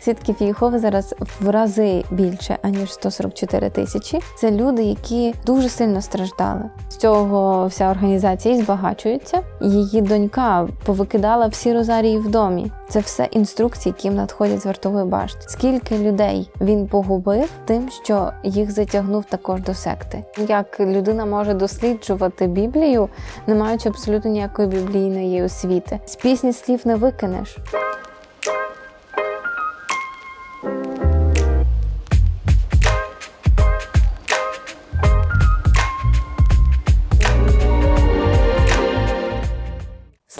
Свідків Єгови зараз в рази більше аніж 144 тисячі. Це люди, які дуже сильно страждали. З цього вся організація і збагачується. Її донька повикидала всі розарії в домі. Це все інструкції, які їм надходять з вартової башти. Скільки людей він погубив тим, що їх затягнув також до секти. Як людина може досліджувати Біблію, не маючи абсолютно ніякої біблійної освіти. З пісні слів не викинеш.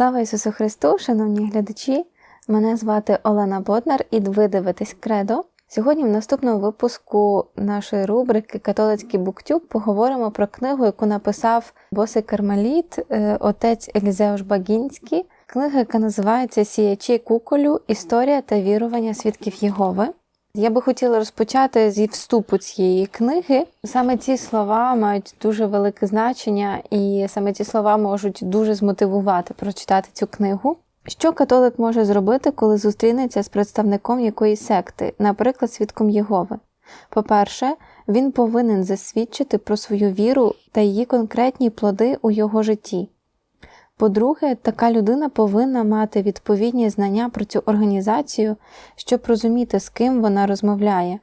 Слава Ісусу Христу, шановні глядачі! Мене звати Олена Боднар, і ви дивитесь Кредо. Сьогодні в наступному випуску нашої рубрики Католицький буктюб поговоримо про книгу, яку написав босий кармеліт, е, отець Елізеуш Багінський. Книга, яка називається Сіячі куколю Історія та вірування свідків Єгови. Я би хотіла розпочати зі вступу цієї книги. Саме ці слова мають дуже велике значення, і саме ці слова можуть дуже змотивувати прочитати цю книгу. Що католик може зробити, коли зустрінеться з представником якоїсь секти, наприклад, свідком Єгови? По-перше, він повинен засвідчити про свою віру та її конкретні плоди у його житті. По-друге, така людина повинна мати відповідні знання про цю організацію, щоб розуміти, з ким вона розмовляє.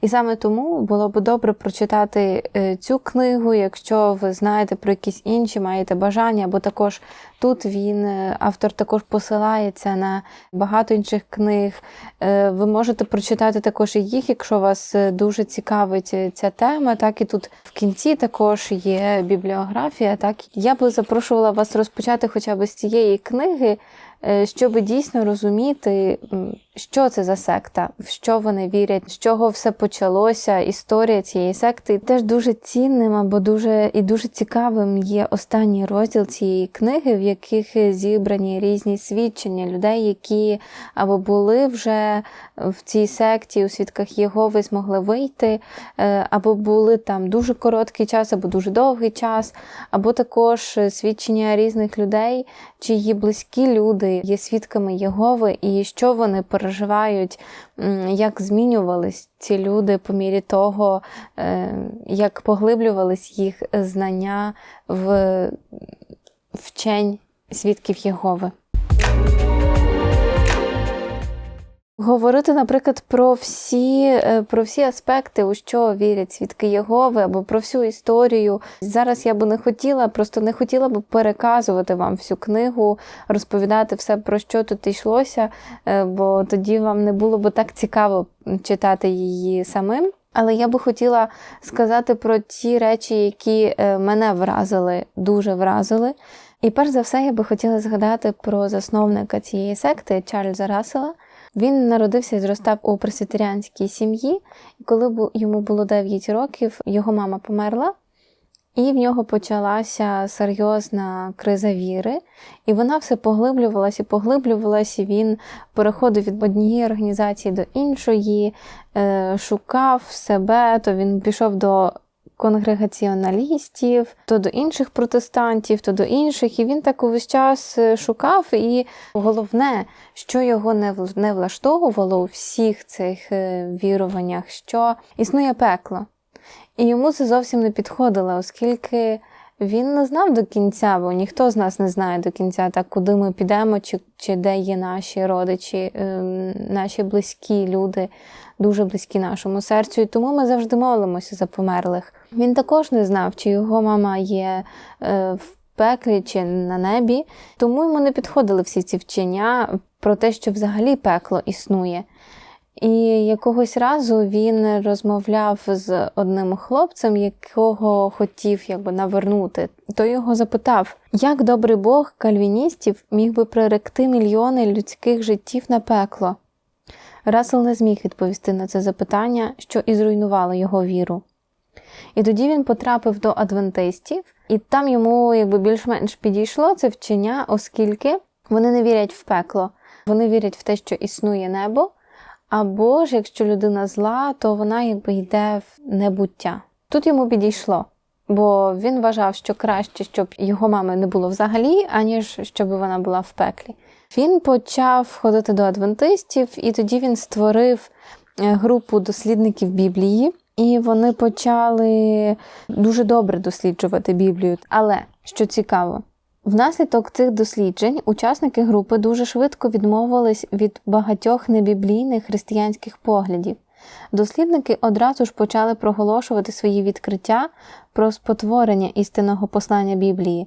І саме тому було б добре прочитати е, цю книгу, якщо ви знаєте про якісь інші, маєте бажання, бо також тут він, е, автор також посилається на багато інших книг. Е, Ви можете прочитати також і їх, якщо вас дуже цікавить ця тема. Так і тут в кінці також є бібліографія. Так я би запрошувала вас розпочати хоча б з цієї книги. Е, Щоб дійсно розуміти, що це за секта, в що вони вірять, з чого все почалося, історія цієї секти. Теж дуже цінним або дуже і дуже цікавим є останній розділ цієї книги, в яких зібрані різні свідчення людей, які або були вже в цій секті у свідках Єгови, змогли вийти, е, або були там дуже короткий час, або дуже довгий час, або також свідчення різних людей, чиї близькі люди є свідками Єгови, і що вони переживають, як змінювались ці люди по мірі того, е, як поглиблювались їх знання в вчень свідків Єгови. Говорити, наприклад, про всі, е, про всі аспекти, у що вірять свідки Єгови, або про всю історію. Зараз я би не хотіла, просто не хотіла би переказувати вам всю книгу, розповідати все, про що тут йшлося, е, бо тоді вам не було б так цікаво читати її самим. Але я би хотіла сказати про ті речі, які е, мене вразили, дуже вразили. І перш за все, я би хотіла згадати про засновника цієї секти Чарльза Рассела. Він народився і зростав у пресвітеріанській сім'ї, і коли йому було 9 років, його мама померла, і в нього почалася серйозна криза віри, і вона все поглиблювалася і поглиблювалася. Він переходив від однієї організації до іншої, е, шукав себе, то він пішов до конгрегаціоналістів, то до інших протестантів, то до інших. І він так увесь час е, шукав. І головне, що його не влаштовувало у всіх цих е, віруваннях, що існує пекло. І йому це зовсім не підходило, оскільки він не знав до кінця, бо ніхто з нас не знає до кінця, так, куди ми підемо, чи, чи де є наші родичі, е, наші близькі люди, дуже близькі нашому серцю. І тому ми завжди молимося за померлих. Він також не знав, чи його мама є е, в пеклі чи на небі, тому йому не підходили всі ці вчення про те, що взагалі пекло існує. І якогось разу він розмовляв з одним хлопцем, якого хотів якби навернути. Той його запитав, як добрий Бог кальвіністів міг би приректи мільйони людських життів на пекло. Расел не зміг відповісти на це запитання, що і зруйнувало його віру. І тоді він потрапив до адвентистів, і там йому якби більш-менш підійшло це вчення, оскільки вони не вірять в пекло, вони вірять в те, що існує небо. Або ж якщо людина зла, то вона якби йде в небуття. Тут йому підійшло, бо він вважав, що краще, щоб його мами не було взагалі, аніж щоб вона була в пеклі. Він почав ходити до адвентистів, і тоді він створив е, групу дослідників Біблії, і вони почали дуже добре досліджувати Біблію. Але що цікаво, внаслідок цих досліджень учасники групи дуже швидко відмовились від багатьох небіблійних християнських поглядів. Дослідники одразу ж почали проголошувати свої відкриття про спотворення істинного послання Біблії.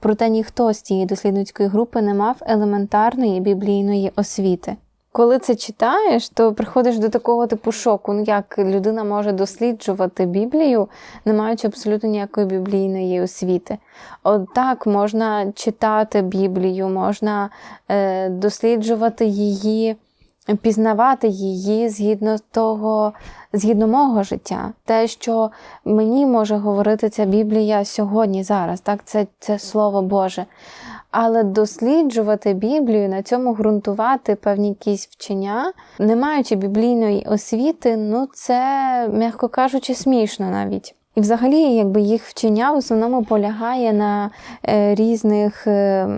Проте ніхто з цієї дослідницької групи не мав елементарної біблійної освіти. Коли це читаєш, то приходиш до такого типу шоку, ну як людина може досліджувати Біблію, не маючи абсолютно ніякої біблійної освіти. От так можна читати Біблію, можна е, досліджувати її пізнавати її згідно того, згідно мого життя. Те, що мені може говорити ця Біблія сьогодні, зараз, так, це, це Слово Боже. Але досліджувати Біблію, на цьому ґрунтувати певні якісь вчення, не маючи біблійної освіти, ну це, м'яко кажучи, смішно навіть. І взагалі, якби їх вчення в основному полягає на е, різних е,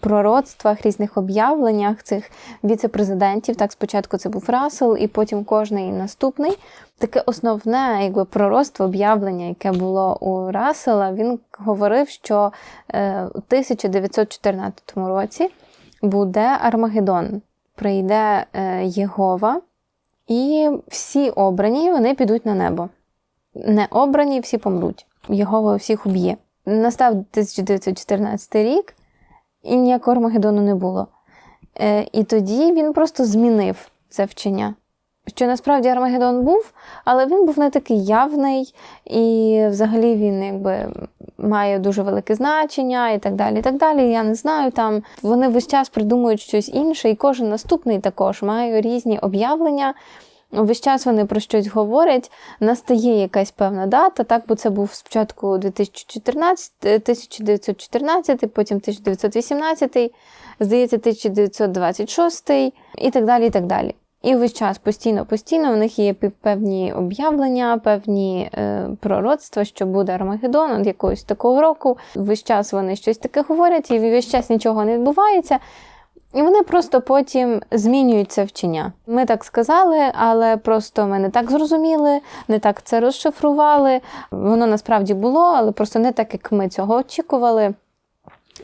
пророцтвах, різних об'явленнях цих віце-президентів. Так, спочатку це був Рассел, і потім кожний наступний. Таке основне якби, пророцтво об'явлення, яке було у Рассела, він говорив, що е, у 1914 році буде Армагеддон, прийде Єгова, і всі обрані вони підуть на небо не обрані, всі помруть. Його всіх уб'є. Настав 1914 рік, і ніякого Армагеддону не було. Е, І тоді він просто змінив це вчення. Що насправді Армагеддон був, але він був не такий явний, і взагалі він якби має дуже велике значення і так далі. і так далі. Я не знаю. Там Вони весь час придумують щось інше, і кожен наступний також має різні об'явлення. Весь час вони про щось говорять, настає якась певна дата, так, бо це був спочатку 2014, 1914, потім 1918, здається, 1926 і так далі. І так далі. І весь час постійно-постійно в них є певні об'явлення, певні е, пророцтва, що буде Армагеддон от якогось такого року. Весь час вони щось таке говорять, і весь час нічого не відбувається. І вони просто потім змінюють це вчення. Ми так сказали, але просто ми не так зрозуміли, не так це розшифрували. Воно насправді було, але просто не так, як ми цього очікували.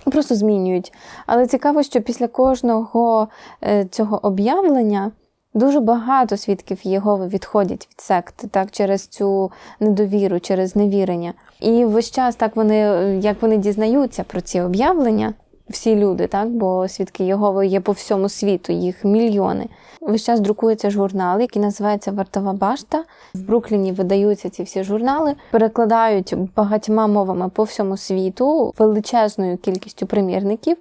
Просто змінюють. Але цікаво, що після кожного е, цього об'явлення дуже багато свідків Єгови відходять від секти, так, через цю недовіру, через невірення. І весь час так вони, як вони дізнаються про ці об'явлення всі люди, так бо свідки Єгови є по всьому світу, їх мільйони. Весь час друкується журнал, який називається Вартова Башта. В Брукліні видаються ці всі журнали, перекладають багатьма мовами по всьому світу, величезною кількістю примірників.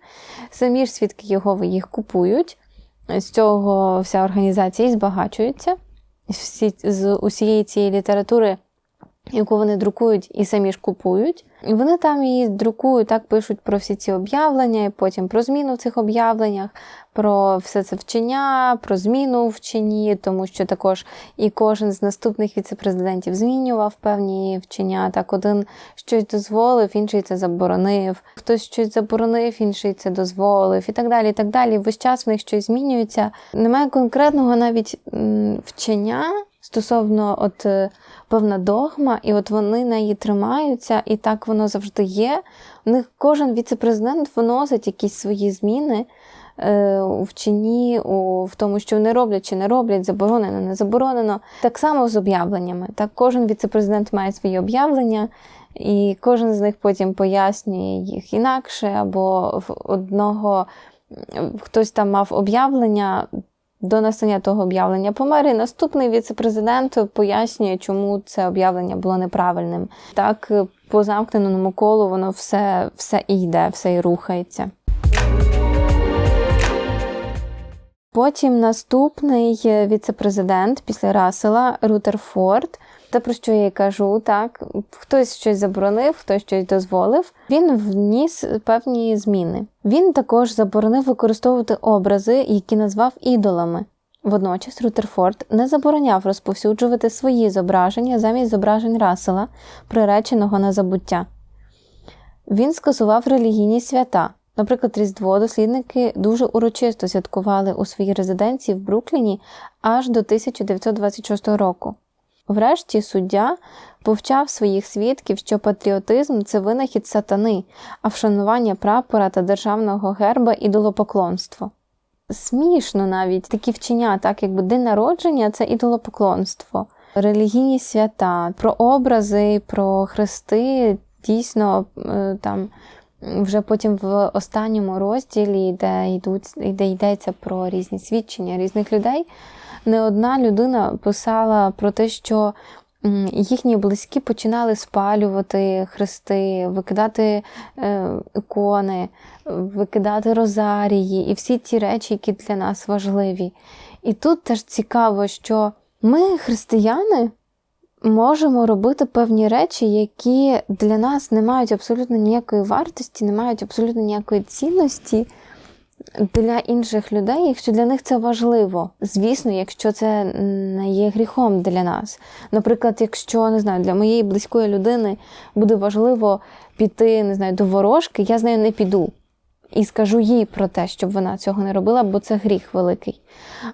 Самі ж свідки Єгови їх купують. З цього вся організація і збагачується. Всі, З усієї цієї літератури яку вони друкують і самі ж купують. І вони там її друкують, так пишуть про всі ці об'явлення, і потім про зміну в цих об'явленнях, про все це вчення, про зміну в вченні, тому що також і кожен з наступних віцепрезидентів змінював певні вчення. Так, один щось дозволив, інший це заборонив, хтось щось заборонив, інший це дозволив, і так далі. і так далі. Весь час в них щось змінюється. Немає конкретного навіть вчення стосовно от е, певна догма, і от вони неї тримаються, і так воно завжди є. У них кожен віцепрезидент виносить якісь свої зміни е, у вчині, у, в тому, що вони роблять чи не роблять, заборонено, не заборонено. Так само з об'явленнями. Так, Кожен віцепрезидент має свої об'явлення. І кожен з них потім пояснює їх інакше, або в одного хтось там мав об'явлення, до настання того об'явлення помер, і наступний віце-президент пояснює, чому це об'явлення було неправильним. Так, по замкненому колу воно все, все і йде, все і рухається. Потім наступний віце-президент після Расела Рутерфорд те, про що я й кажу, так хтось щось заборонив, хтось щось дозволив. Він вніс певні зміни. Він також заборонив використовувати образи, які назвав ідолами. Водночас Рутерфорд не забороняв розповсюджувати свої зображення замість зображень Рассела, приреченого на забуття. Він скасував релігійні свята, Наприклад, Різдво дослідники дуже урочисто святкували у своїй резиденції в Брукліні аж до 1926 року. Врешті суддя повчав своїх свідків, що патріотизм це винахід сатани, а вшанування прапора та державного герба ідолопоклонство. Смішно навіть такі вчення, так якби день народження це ідолопоклонство, релігійні свята, про образи, про хрести, дійсно е, там. Вже потім в останньому розділі, де йдуть, де йдеться про різні свідчення різних людей, не одна людина писала про те, що їхні близькі починали спалювати хрести, викидати е, ікони, викидати розарії і всі ті речі, які для нас важливі. І тут теж цікаво, що ми, християни, можемо робити певні речі, які для нас не мають абсолютно ніякої вартості, не мають абсолютно ніякої цінності для інших людей, якщо для них це важливо. Звісно, якщо це не є гріхом для нас. Наприклад, якщо не знаю, для моєї близької людини буде важливо піти, не знаю, до ворожки, я з нею не піду. І скажу їй про те, щоб вона цього не робила, бо це гріх великий.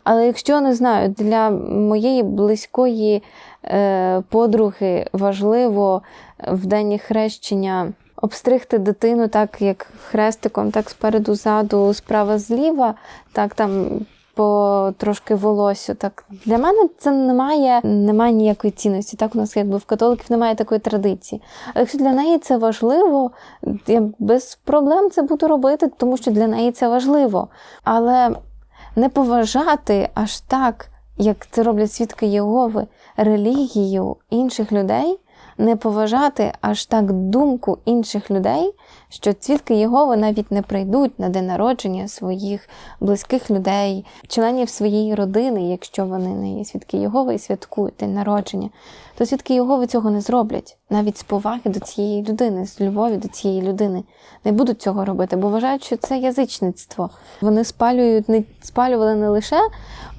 Але якщо не знаю, для моєї близької е, подруги важливо в день хрещення обстригти дитину так, як хрестиком, так спереду, ззаду, справа зліва, так там по трошки волосю. Так Для мене це не має, немає ніякої цінності. Так, у нас якби в католиків немає такої традиції. А якщо для неї це важливо, я без проблем це буду робити, тому що для неї це важливо. Але не поважати аж так, як це роблять свідки Єгови, релігію інших людей не поважати аж так думку інших людей, що свідки Єгови навіть не прийдуть на день народження своїх близьких людей, членів своєї родини, якщо вони не є свідки Єгови і святкують день народження, то свідки Єгови цього не зроблять, навіть з поваги до цієї людини, з любові до цієї людини. Не будуть цього робити, бо вважають, що це язичництво. Вони спалюють, не спалювали не лише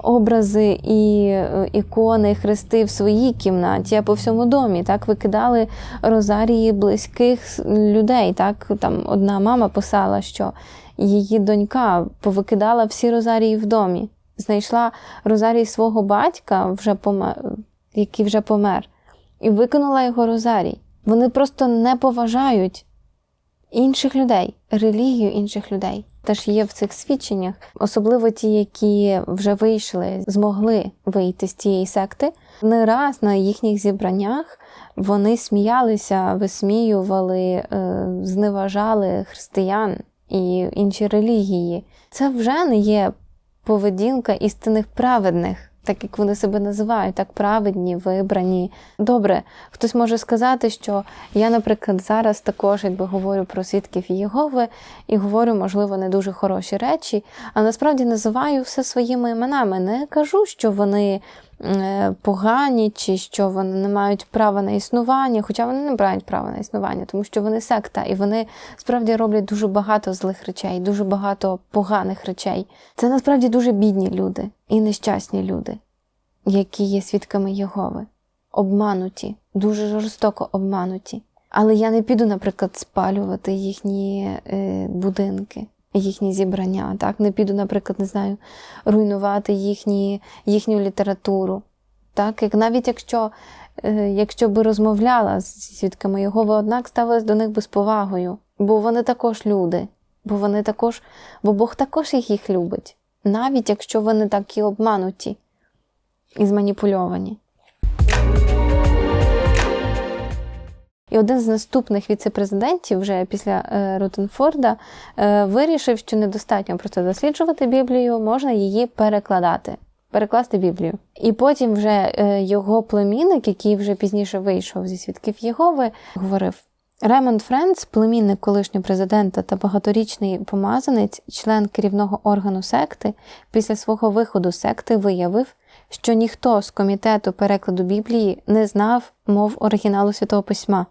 образи і е, ікони, хрести в своїй кімнаті, а по всьому домі. Так викидали розарії близьких людей. Так там одна мама писала, що її донька повикидала всі розарії в домі. Знайшла розарій свого батька, вже помер, який вже помер, і викинула його розарій. Вони просто не поважають інших людей, релігію інших людей. Теж є в цих свідченнях, особливо ті, які вже вийшли, змогли вийти з цієї секти. Не раз на їхніх зібраннях вони сміялися, висміювали, е, зневажали християн і інші релігії. Це вже не є поведінка істинних праведних так як вони себе називають, так праведні, вибрані. Добре, хтось може сказати, що я, наприклад, зараз також якби говорю про свідків Єгови і говорю, можливо, не дуже хороші речі, а насправді називаю все своїми іменами. Не кажу, що вони погані, чи що вони не мають права на існування, хоча вони не мають права на існування, тому що вони секта, і вони справді роблять дуже багато злих речей, дуже багато поганих речей. Це насправді дуже бідні люди і нещасні люди, які є свідками Єгови, обмануті, дуже жорстоко обмануті. Але я не піду, наприклад, спалювати їхні е, будинки їхні зібрання. Так? Не піду, наприклад, не знаю, руйнувати їхні, їхню літературу. Так? Як Навіть якщо е, якщо би розмовляла з свідками його, ви однак ставились до них безповагою, бо вони також люди, бо вони також, бо Бог також їх їх любить, навіть якщо вони такі обмануті і зманіпульовані. І один з наступних віце-президентів, вже після е, Рутенфорда, е, вирішив, що недостатньо просто досліджувати Біблію, можна її перекладати, перекласти Біблію. І потім вже е, його племінник, який вже пізніше вийшов зі свідків Єгови, говорив. Ремонд Френц, племінник колишнього президента та багаторічний помазанець, член керівного органу секти, після свого виходу з секти виявив, що ніхто з комітету перекладу Біблії не знав мов оригіналу Святого Письма.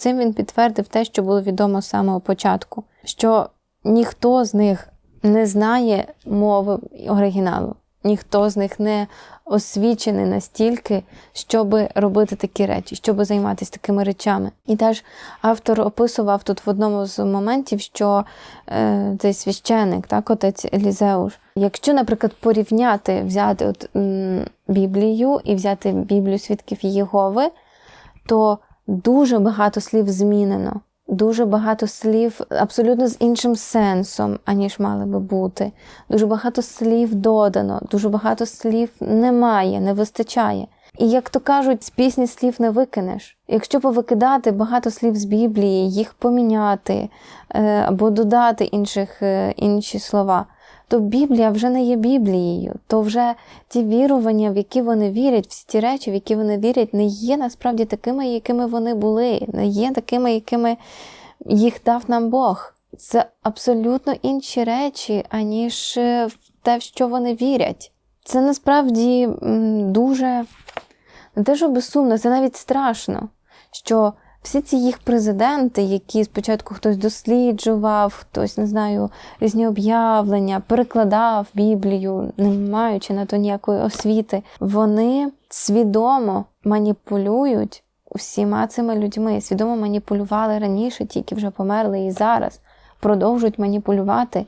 Цим він підтвердив те, що було відомо з самого початку, що ніхто з них не знає мови оригіналу. ніхто з них не освічений настільки, щоб робити такі речі, щоб займатися такими речами. І теж автор описував тут в одному з моментів, що е, цей священик, так, отець Елізеуш, якщо, наприклад, порівняти, взяти от, м, Біблію і взяти Біблію свідків Єгови, то дуже багато слів змінено. Дуже багато слів абсолютно з іншим сенсом, аніж мали би бути. Дуже багато слів додано, дуже багато слів немає, не вистачає. І як то кажуть, з пісні слів не викинеш. Якщо повикидати багато слів з Біблії, їх поміняти е, або додати інших, е, інші слова, то Біблія вже не є Біблією, то вже ті вірування, в які вони вірять, всі ті речі, в які вони вірять, не є насправді такими, якими вони були, не є такими, якими їх дав нам Бог. Це абсолютно інші речі, аніж е, те, в що вони вірять. Це насправді дуже не те, що безсумно, це навіть страшно, що всі ці їх президенти, які спочатку хтось досліджував, хтось, не знаю, різні об'явлення, перекладав Біблію, не маючи на то ніякої освіти, вони свідомо маніпулюють усіма цими людьми, свідомо маніпулювали раніше, тільки вже померли і зараз продовжують маніпулювати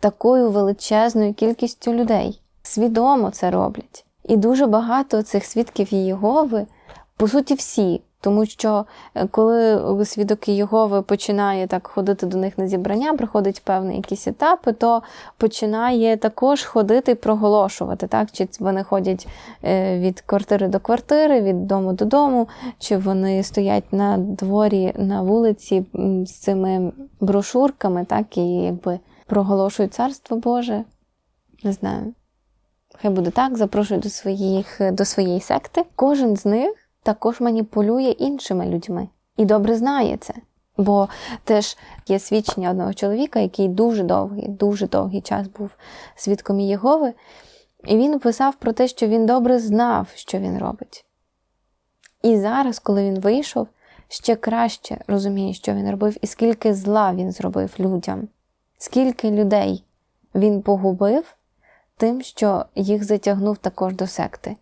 такою величезною кількістю людей. Свідомо це роблять. І дуже багато цих свідків Єгови, по суті, всі. Тому що е, коли свідок Єгови починає так ходити до них на зібрання, проходить певний якісь етапи, то починає також ходити і проголошувати. Так? Чи вони ходять е, від квартири до квартири, від дому до дому, чи вони стоять на дворі на вулиці з цими брошурками, так, і якби проголошують царство Боже. Не знаю. Хай буде так, запрошують до, своїх, до своєї секти. Кожен з них також маніпулює іншими людьми і добре знає це. Бо теж є свідчення одного чоловіка, який дуже довгий, дуже довгий час був свідком Єгови, і він писав про те, що він добре знав, що він робить. І зараз, коли він вийшов, ще краще розуміє, що він робив, і скільки зла він зробив людям, скільки людей він погубив тим, що їх затягнув також до секти.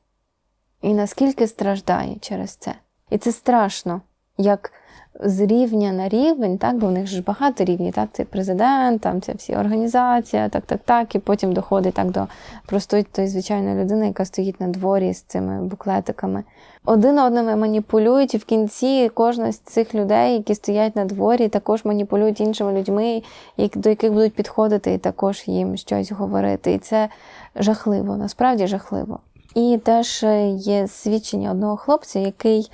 І наскільки страждає через це. І це страшно, як з рівня на рівень, так, бо в них ж багато рівнів, так, це президент, там це всі організація, так, так, так, і потім доходить так до простої тої звичайної людини, яка стоїть на дворі з цими буклетиками. Один одними маніпулюють, і в кінці кожна з цих людей, які стоять на дворі, також маніпулюють іншими людьми, до яких будуть підходити і також їм щось говорити. І це жахливо, насправді жахливо. І теж є свідчення одного хлопця, який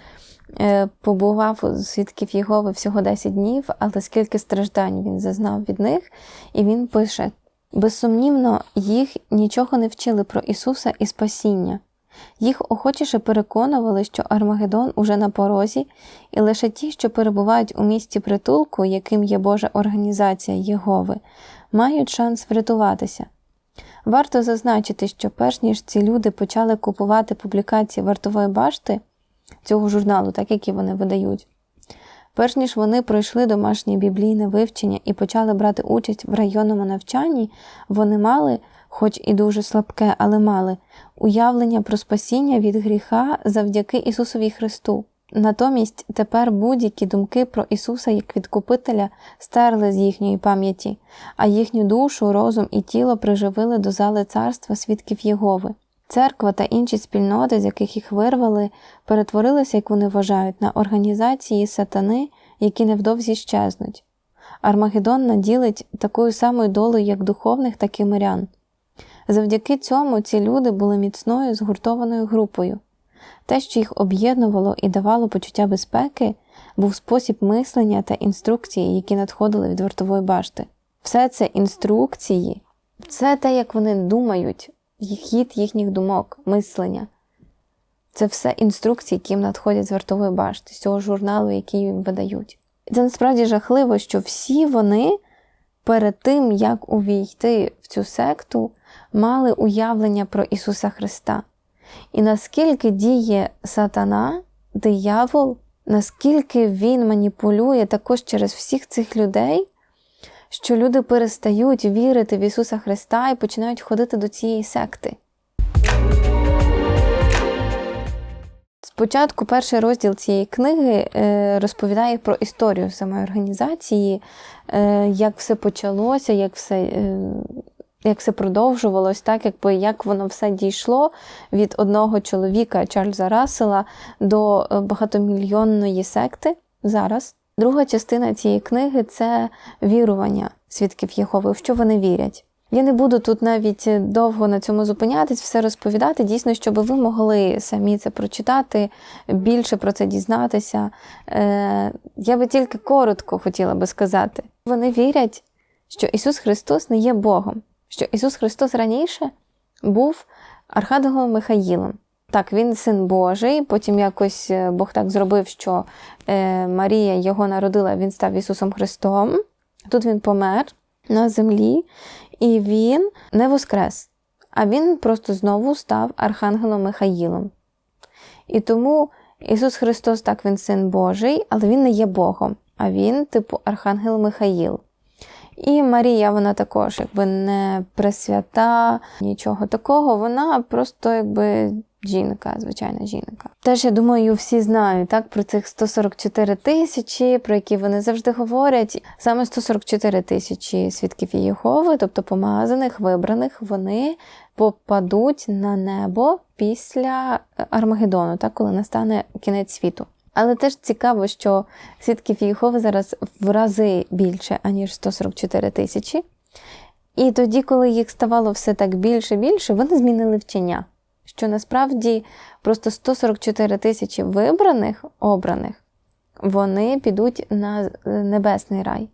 побував у свідків Єгови всього 10 днів, але скільки страждань він зазнав від них, і він пише: безсумнівно, їх нічого не вчили про Ісуса і спасіння. Їх охочіше переконували, що Армагеддон уже на порозі, і лише ті, що перебувають у місті притулку, яким є Божа організація Єгови, мають шанс врятуватися. Варто зазначити, що перш ніж ці люди почали купувати публікації вартової башти цього журналу, так які вони видають, перш ніж вони пройшли домашнє біблійне вивчення і почали брати участь в районному навчанні, вони мали, хоч і дуже слабке, але мали уявлення про спасіння від гріха завдяки Ісусові Христу. Натомість тепер будь-які думки про Ісуса як Відкупителя стерли з їхньої пам'яті, а їхню душу, розум і тіло приживили до зали царства свідків Єгови. Церква та інші спільноти, з яких їх вирвали, перетворилися, як вони вважають, на організації сатани, які невдовзі щезнуть. Армагеддон наділить такою самою долею як духовних, так і мирян. Завдяки цьому ці люди були міцною згуртованою групою. Те, що їх об'єднувало і давало почуття безпеки, був спосіб мислення та інструкції, які надходили від вартової башти. Все це інструкції, все те, як вони думають, хід їхніх думок, мислення. Це все інструкції, які їм надходять з вартової башти, з цього журналу, який їм видають. І це насправді жахливо, що всі вони перед тим, як увійти в цю секту, мали уявлення про Ісуса Христа. І наскільки діє сатана, диявол, наскільки він маніпулює також через всіх цих людей, що люди перестають вірити в Ісуса Христа і починають ходити до цієї секти. Спочатку перший розділ цієї книги е, розповідає про історію самої організації, е, як все почалося, як все е, як все продовжувалось, так, якби, як воно все дійшло від одного чоловіка Чарльза Рассела до е, багатомільйонної секти зараз. Друга частина цієї книги це вірування свідків Єхови, в що вони вірять. Я не буду тут навіть довго на цьому зупинятись, все розповідати, дійсно, щоб ви могли самі це прочитати, більше про це дізнатися. Е, Я би тільки коротко хотіла би сказати. Вони вірять, що Ісус Христос не є Богом, що Ісус Христос раніше був Архангелом Михаїлом. Так, він син Божий, потім якось е, Бог так зробив, що е, Марія його народила, він став Ісусом Христом. Тут він помер на землі, і він не воскрес, а він просто знову став Архангелом Михаїлом. І тому Ісус Христос, так, він син Божий, але він не є Богом, а він, типу, Архангел Михаїл. І Марія, вона також якби не пресвята, нічого такого. Вона просто якби жінка, звичайна жінка. Теж, я думаю, всі знають так, про цих 144 тисячі, про які вони завжди говорять. Саме 144 тисячі свідків Єгови, тобто помазаних, вибраних, вони попадуть на небо після Армагеддону, так, коли настане кінець світу. Але теж цікаво, що свідків Єгови зараз в рази більше, аніж 144 тисячі. І тоді, коли їх ставало все так більше більше, вони змінили вчення. Що насправді просто 144 тисячі вибраних, обраних, вони підуть на небесний рай.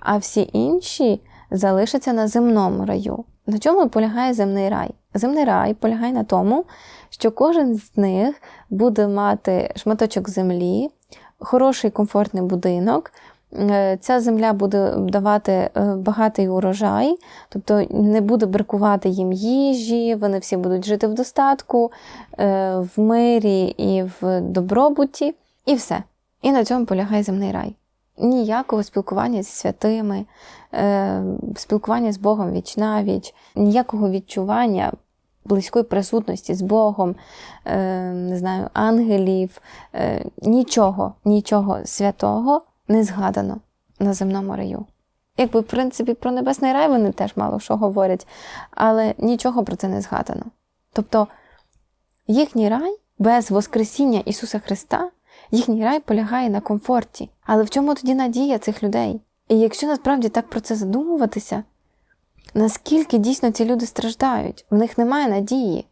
А всі інші залишаться на земному раю. На чому полягає земний рай? Земний рай полягає на тому, що кожен з них буде мати шматочок землі, хороший комфортний будинок. Е, Ця земля буде давати е, багатий урожай, тобто не буде бракувати їм їжі, вони всі будуть жити в достатку, е, в мирі і в добробуті, і все. І на цьому полягає земний рай. Ніякого спілкування зі святими, спілкування з Богом віч навіч, ніякого відчування близької присутності з Богом, не знаю, ангелів, нічого, нічого святого не згадано на земному раю. Якби, в принципі, про небесний рай вони теж мало що говорять, але нічого про це не згадано. Тобто їхній рай без Воскресіння Ісуса Христа, їхній рай полягає на комфорті. Але в чому тоді надія цих людей? І якщо насправді так про це задумуватися, наскільки дійсно ці люди страждають, в них немає надії.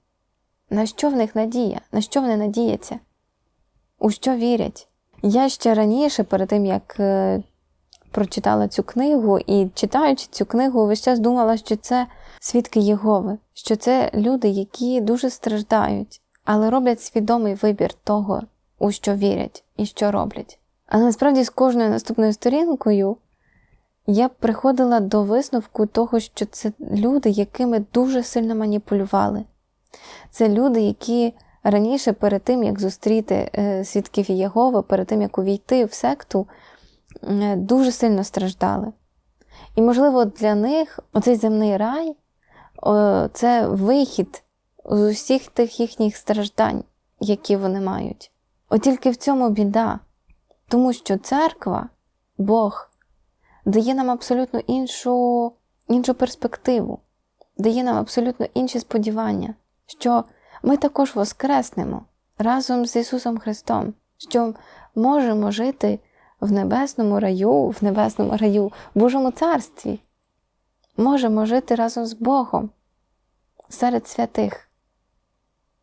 На що в них надія? На що вони надіються? У що вірять? Я ще раніше, перед тим як е, прочитала цю книгу і читаючи цю книгу, весь час думала, що це свідки Єгови, що це люди, які дуже страждають, але роблять свідомий вибір того, у що вірять і що роблять. Але насправді з кожною наступною сторінкою я приходила до висновку того, що це люди, якими дуже сильно маніпулювали. Це люди, які раніше, перед тим, як зустріти е, свідків Єгови, перед тим, як увійти в секту, дуже сильно страждали. І, можливо, для них оцей земний рай це вихід з усіх тих їхніх страждань, які вони мають. От тільки в цьому біда, тому що церква, Бог, дає нам абсолютно іншу, іншу перспективу, дає нам абсолютно інші сподівання, що ми також воскреснемо разом з Ісусом Христом, що можемо жити в небесному раю, в небесному раю, в Божому царстві. Можемо жити разом з Богом, серед святих,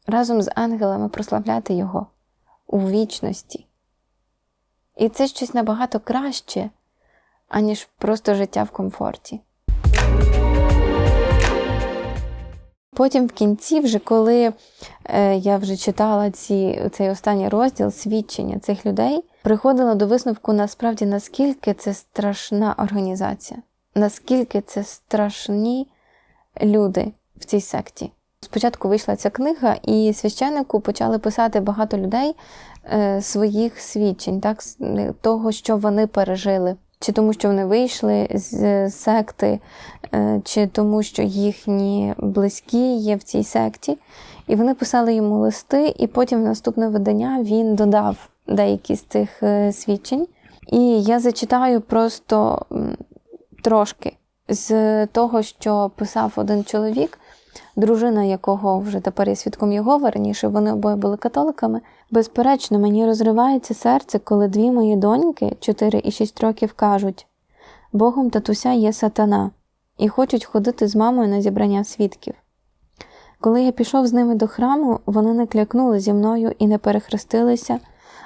разом з ангелами прославляти Його у вічності. І це щось набагато краще, аніж просто життя в комфорті. Потім в кінці, вже коли е, я вже читала ці, цей останній розділ свідчення цих людей, приходила до висновку насправді, наскільки це страшна організація, наскільки це страшні люди в цій секті. Спочатку вийшла ця книга, і священнику почали писати багато людей е, своїх свідчень, так, того, що вони пережили чи тому, що вони вийшли з секти, е, чи тому, що їхні близькі є в цій секті. І вони писали йому листи, і потім в наступне видання він додав деякі з цих е, свідчень. І я зачитаю просто трошки з того, що писав один чоловік, дружина якого вже тепер є свідком Єгови, раніше вони обоє були католиками. Безперечно, мені розривається серце, коли дві мої доньки, 4 і 6 років, кажуть: Богом татуся є сатана, і хочуть ходити з мамою на зібрання свідків. Коли я пішов з ними до храму, вони не клякнули зі мною і не перехрестилися,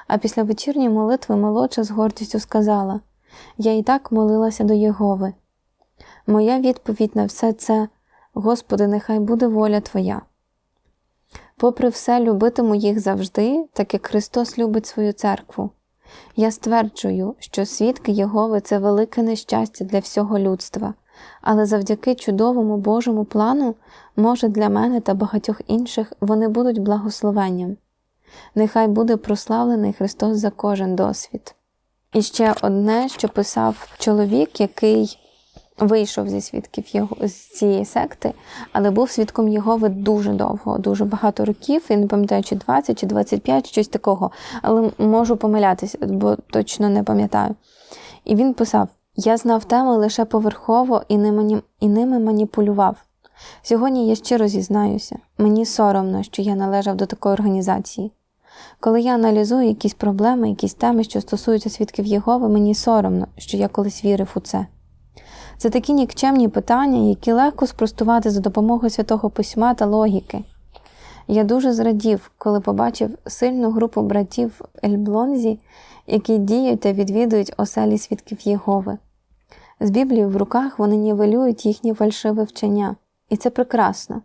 а після вечірньої молитви молодша з гордістю сказала: Я і так молилася до Єгови. Моя відповідь на все це, Господи, нехай буде воля Твоя. Попри все, любитиму їх завжди, так як Христос любить свою церкву. Я стверджую, що свідки Єгови це велике нещастя для всього людства, але завдяки чудовому Божому плану, може, для мене та багатьох інших вони будуть благословенням. Нехай буде прославлений Христос за кожен досвід. І ще одне, що писав чоловік, який вийшов зі свідків його з цієї секти, але був свідком Єгови дуже довго, дуже багато років. Я не пам'ятаю, чи 20, чи 25, щось такого, але можу помилятися, бо точно не пам'ятаю. І він писав: Я знав теми лише поверхово і, мані... і ними маніпулював. Сьогодні я щиро зізнаюся, мені соромно, що я належав до такої організації. Коли я аналізую якісь проблеми, якісь теми, що стосуються свідків Єгови, мені соромно, що я колись вірив у це. Це такі нікчемні питання, які легко спростувати за допомогою святого письма та логіки. Я дуже зрадів, коли побачив сильну групу братів Ельблонзі, які діють та відвідують оселі свідків Єгови. З Біблією в руках вони нівелюють їхні фальшиве вчення, і це прекрасно.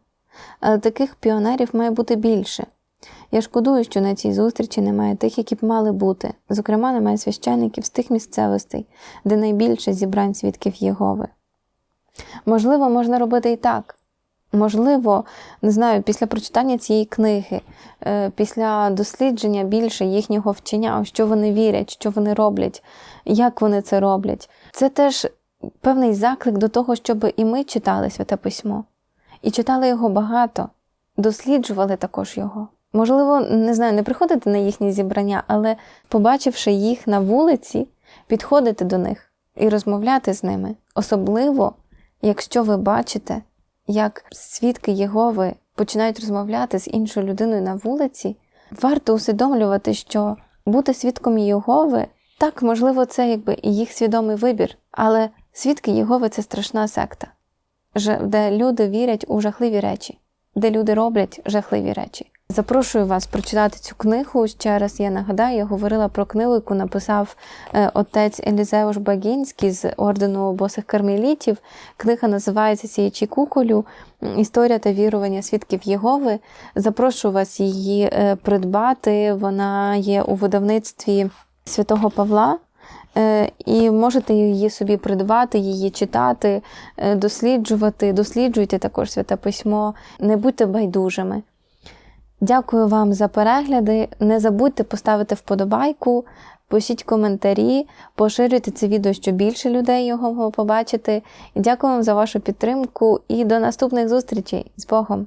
Але таких піонерів має бути більше. Я шкодую, що на цій зустрічі немає тих, які б мали бути, зокрема, немає священників з тих місцевостей, де найбільше зібрань свідків Єгови. Можливо, можна робити і так. Можливо, не знаю, після прочитання цієї книги, е, після дослідження більше їхнього вчення, що вони вірять, що вони роблять, як вони це роблять. Це теж певний заклик до того, щоб і ми читали Святе Письмо. І читали його багато, досліджували також його. Можливо, не знаю, не приходити на їхні зібрання, але побачивши їх на вулиці, підходити до них і розмовляти з ними. Особливо, якщо ви бачите, як свідки Єгови починають розмовляти з іншою людиною на вулиці, варто усвідомлювати, що бути свідком Єгови, так, можливо, це якби і їх свідомий вибір, але свідки Єгови це страшна секта, де люди вірять у жахливі речі, де люди роблять жахливі речі. Запрошую вас прочитати цю книгу. Ще раз я нагадаю, я говорила про книгу, яку написав е, отець Елізеуш Багінський з ордену босих кармелітів. Книга називається Сіячі куколю. Історія та вірування свідків Єгови. Запрошую вас її е, придбати. Вона є у видавництві святого Павла. Е, і можете її собі придбати, її читати, досліджувати, досліджуйте також святе письмо, не будьте байдужими. Дякую вам за перегляди. Не забудьте поставити вподобайку, пишіть коментарі, поширюйте це відео, щоб більше людей його побачити. Дякую вам за вашу підтримку і до наступних зустрічей з Богом!